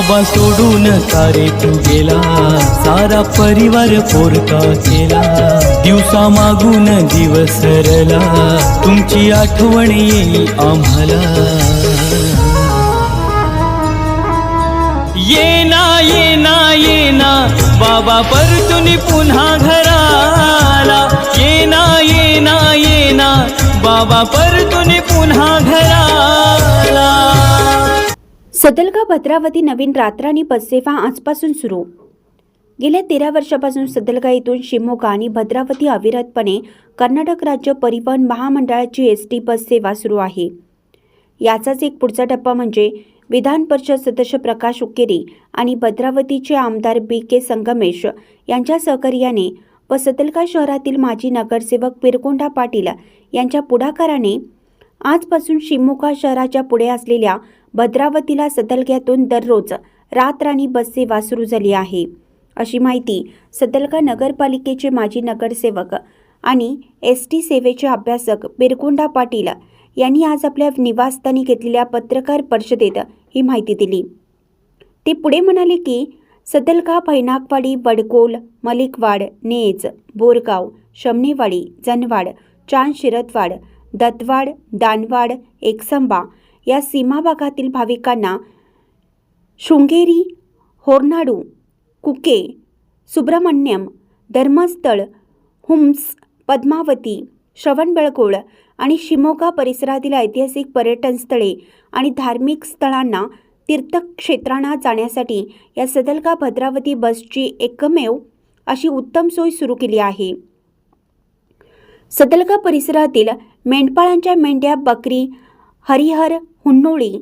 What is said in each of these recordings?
बाबा सोडून सारे तू गेला सारा परिवार पोरका केला. दिवसा मागून दिवस रला तुमची आठवण येई आम्हाला. ये ना ये ना ये ना. बाबा परतून पुन्हा घराला. ये ना ये ना ये ना. बाबा परतून पुन्हा घरा सदलगा भद्रावती नवीन रात्राणी बससेवा आजपासून सुरू. गेल्या तेरा वर्षापासून सदलगा येथून शिमोगा आणि भद्रावती अविरतपणे कर्नाटक राज्य परिवहन महामंडळाची एस टी बस सेवा सुरू आहे. याचाच एक पुढचा टप्पा म्हणजे विधान परिषद सदस्य प्रकाश उकेरी आणि भद्रावतीचे आमदार बी के संगमेश यांच्या सहकार्याने व सदलगा शहरातील माजी नगरसेवक पिरकोंडा पाटील यांच्या पुढाकाराने आजपासून शिमोगा शहराच्या पुढे असलेल्या भद्रावतीला सतलग्यातून दररोज रातराणी बससेवा सुरू झाली आहे. अशी माहिती सतलगा नगरपालिकेचे माजी नगरसेवक आणि एस टी सेवेचे अभ्यासक बिरकुंडा पाटील यांनी आज आपल्या निवासस्थानी घेतलेल्या पत्रकार परिषदेत ही माहिती दिली. ते पुढे म्हणाले की सदलगा भैनाकवाडी वडकोल मलिकवाड नेज बोरगाव शमनेवाडी जनवाड चांद शिरतवाड दत्तवाड दानवाड एकसंबा या सीमा भागातील भाविकांना शृंगेरी होरनाडू कुके सुब्रमण्यम धर्मस्थळ हुम्स पद्मावती श्रवणबेळगोळ आणि शिमोगा परिसरातील ऐतिहासिक पर्यटन स्थळे आणि धार्मिक स्थळांना तीर्थक्षेत्रांना जाण्यासाठी या सदलगा भद्रावती बसची एकमेव अशी उत्तम सोय सुरू केली आहे. सदलगा परिसरातील मेंढपाळांच्या मेंढ्या बकरी हरिहर हुन्नोळी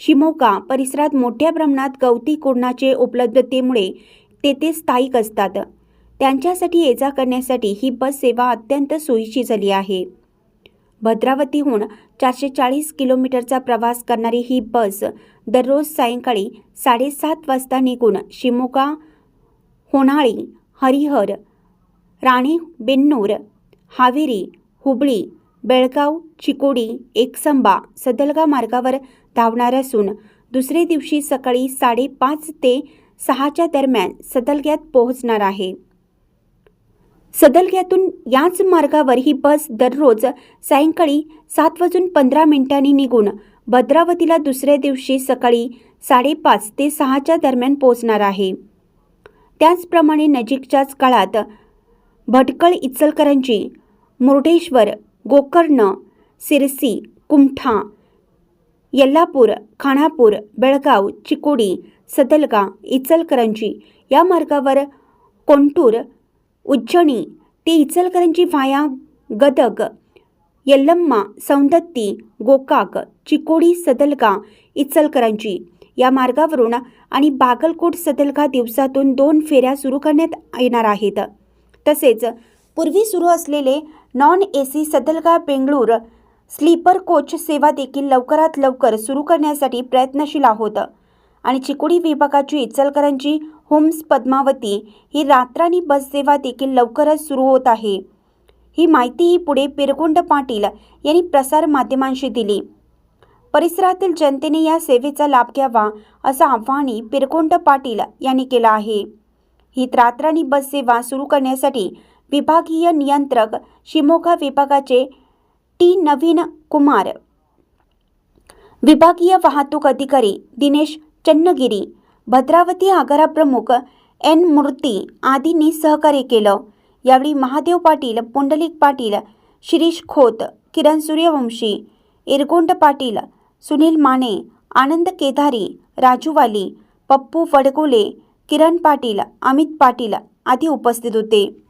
शिमोगा परिसरात मोठ्या प्रमाणात गवती कुरणाचे उपलब्धतेमुळे तेथे स्थायिक असतात. त्यांच्यासाठी ये जा करण्यासाठी ही बस सेवा अत्यंत सोयीची झाली आहे. भद्रावतीहून चारशे चाळीस किलोमीटरचा प्रवास करणारी ही बस दररोज सायंकाळी साडेसात वाजता निघून शिमोगा होणाळी हरिहर राणी बेन्नूर हावेरी हुबळी बेळगाव चिकोडी एकसंबा सदलगा मार्गावर धावणार असून दुसरे दिवशी सकाळी साडेपाच ते सहाच्या दरम्यान सदलग्यात पोहोचणार आहे. सदलग्यातून याच मार्गावर ही बस दररोज सायंकाळी सात वाजून पंधरा मिनिटांनी निघून भद्रावतीला दुसऱ्या दिवशी सकाळी साडेपाच ते सहाच्या दरम्यान पोहोचणार आहे. त्याचप्रमाणे नजीकच्याच काळात भटकळ इचलकरंजी मुर्डेश्वर गोकर्ण सिरसी कुमठा यल्लापूर खानापूर बेळगाव चिकोडी सदलगा इचलकरंजी या मार्गावर कोंटूर उज्जणी ते इचलकरंजी व्हाया गदग यल्लम्मा सौंदत्ती गोकाक चिकोडी सदलगा इचलकरंजी या मार्गावरून आणि बागलकोट सदलगा दिवसातून दोन फेऱ्या सुरू करण्यात येणार आहेत तसेच पूर्वी सुरू असलेले non A C Sadalga Bengaluru sleeper coach सेवा देखील लवकरात लवकर सुरू करण्यासाठी प्रयत्नशील आहोत. आणि चिकोडी विभागाची इचलकरंजी होम्स पद्मावती ही रात्राणी बस सेवा देखील लवकरच सुरू होत आहे. ही माहितीही पुढे पिरगुंड पाटील यांनी प्रसार माध्यमांशी दिली. परिसरातील जनतेने या सेवेचा लाभ घ्यावा असं आव्हानही पिरकोंड पाटील यांनी केलं आहे. ही रात्राणी बस सेवा सुरू करण्यासाठी विभागीय नियंत्रक शिमोगा विभागाचे टी. नवीन कुमार. विभागीय वाहतूक अधिकारी दिनेश चन्नगिरी. भद्रावती आगारा प्रमुख एन. मूर्ती आदींनी सहकार्य केलं. यावेळी महादेव पाटील पुंडलिक पाटील शिरीष खोत किरण सूर्यवंशी इरगोंड पाटील सुनील माने आनंद केदारी राजूवाली पप्पू वडगोले किरण पाटील अमित पाटील आदी उपस्थित होते.